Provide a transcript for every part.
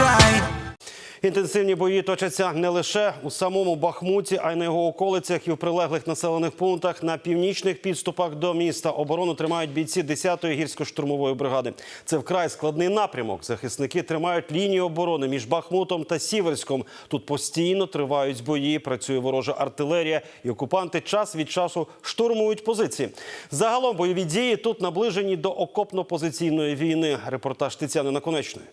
вважай. Інтенсивні бої точаться не лише у самому Бахмуті, а й на його околицях і в прилеглих населених пунктах на північних підступах до міста. Оборону тримають бійці 10-ї гірсько-штурмової бригади. Це вкрай складний напрямок. Захисники тримають лінію оборони між Бахмутом та Сіверськом. Тут постійно тривають бої, працює ворожа артилерія, і окупанти час від часу штурмують позиції. Загалом бойові дії тут наближені до окопно-позиційної війни. Репортаж Тетяни Наконечної.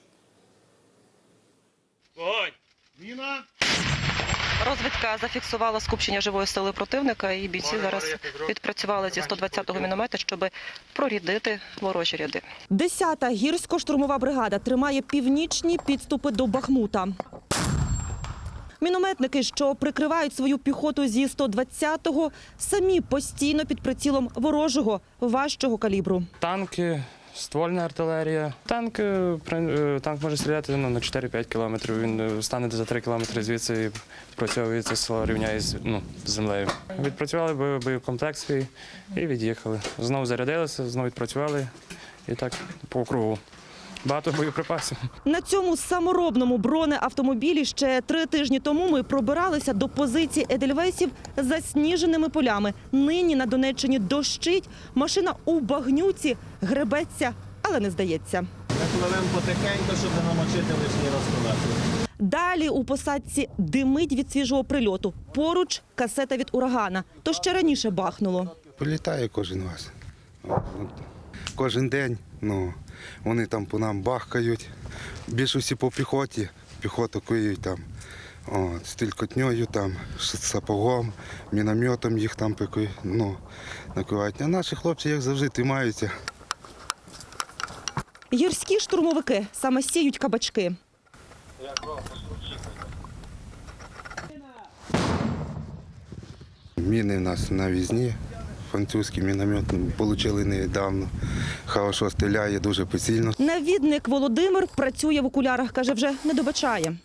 Розвідка зафіксувала скупчення живої сили противника, і бійці зараз відпрацювали зі 120-го міномета, щоб прорідити ворожі ряди. Десята гірсько-штурмова бригада тримає північні підступи до Бахмута. Мінометники, що прикривають свою піхоту зі 120-го, самі постійно під прицілом ворожого важчого калібру. Танки, ствольна артилерія. Танк, е, е, танк може стріляти ну, на 4-5 кілометрів. Він е, стане за 3 кілометри звідси і відпрацьовується село рівняє ну, з землею. Відпрацювали боєкомплект свій і від'їхали. Знову зарядилися, знову відпрацювали і так по кругу. Багато боєприпасів. На цьому саморобному бронеавтомобілі ще три тижні тому ми пробиралися до позиції Едельвейсів засніженими полями. Нині на Донеччині дощить, машина у багнюці гребеться, але не здається. Ми пливемо потихеньку, щоб не намочити лишні розкладати. Далі у посадці димить від свіжого прильоту. Поруч касета від урагана. То ще раніше бахнуло. Прилітає кожен раз. Кожен день. Ну, вони там по нам бахкають. Більшості по піхоті. Піхоту киють там. От, стрількотньою, там, сапогом, мінометом їх там пикують, ну, накривають. А наші хлопці, як завжди, тримаються. Гірські штурмовики саме сіють кабачки. Міни в нас на візні. Французький міномет отримали недавно. Хорошо стріляє, дуже прицільно. Навідник Володимир працює в окулярах, каже, вже не добачає.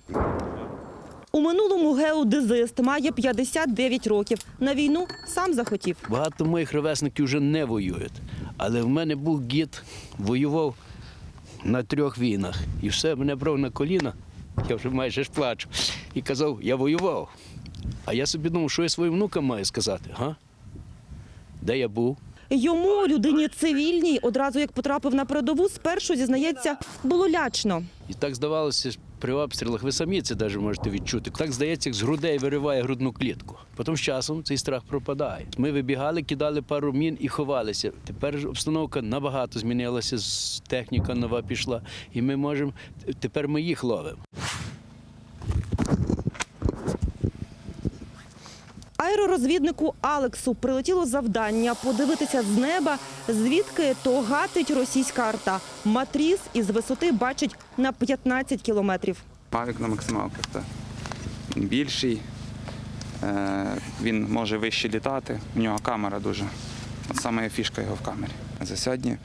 У минулому геодезист має 59 років. На війну сам захотів. Багато моїх ровесників вже не воюють. Але в мене був гід, воював на трьох війнах. І все, мене брав на коліна, я вже майже ж плачу. І казав, я воював. А я собі думав, що я своїм внукам маю сказати, га? Де я був? Йому, людині цивільній, одразу як потрапив на передову, спершу зізнається, було лячно. І так здавалося при обстрілах, ви самі це навіть можете відчути. Так здається, як з грудей вириває грудну клітку. Потім з часом цей страх пропадає. Ми вибігали, кидали пару мін і ховалися. Тепер обстановка набагато змінилася, техніка нова пішла, і ми можемо тепер ми їх ловимо. Аеророзвіднику Алексу прилетіло завдання подивитися з неба, звідки то гатить російська арта. Матріс із висоти бачить на 15 кілометрів. Мавік на максималках, так. Він більший, е, він може вище літати, у нього камера дуже. От саме фішка його в камері. За сьогодні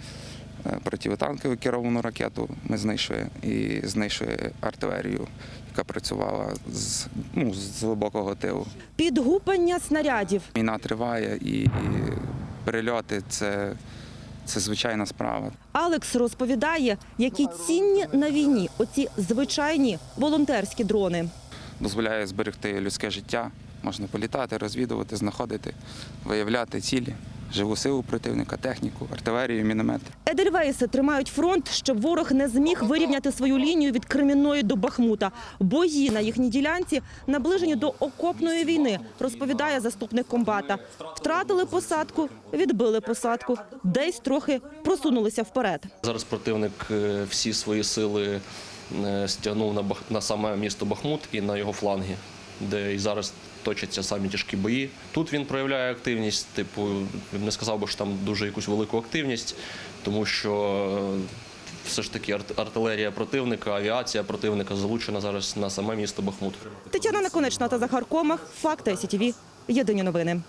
противотанкову керовану ракету ми знайшли і знайшли артилерію, яка працювала з, ну, з глибокого тилу. Підгупання снарядів. Війна триває і, і перельоти це, це звичайна справа. Алекс розповідає, які цінні на війні оці звичайні волонтерські дрони. Дозволяє зберегти людське життя, можна політати, розвідувати, знаходити, виявляти цілі, живу силу противника, техніку, артилерію, міномети. Едельвейси тримають фронт, щоб ворог не зміг вирівняти свою лінію від Кремінної до Бахмута. Бої на їхній ділянці наближені до окопної війни, розповідає заступник комбата. Втратили посадку, відбили посадку, десь трохи просунулися вперед. Зараз противник е, всі свої сили е, стягнув на, Бах... на саме місто Бахмут і на його фланги, де і зараз точаться самі тяжкі бої. Тут він проявляє активність, типу, не сказав би, що там дуже якусь велику активність, тому що е, все ж таки арт- артилерія противника, авіація противника залучена зараз на саме місто Бахмут. Тетяна Наконечна та Захар Комах. Факти СІТВ. Єдині новини.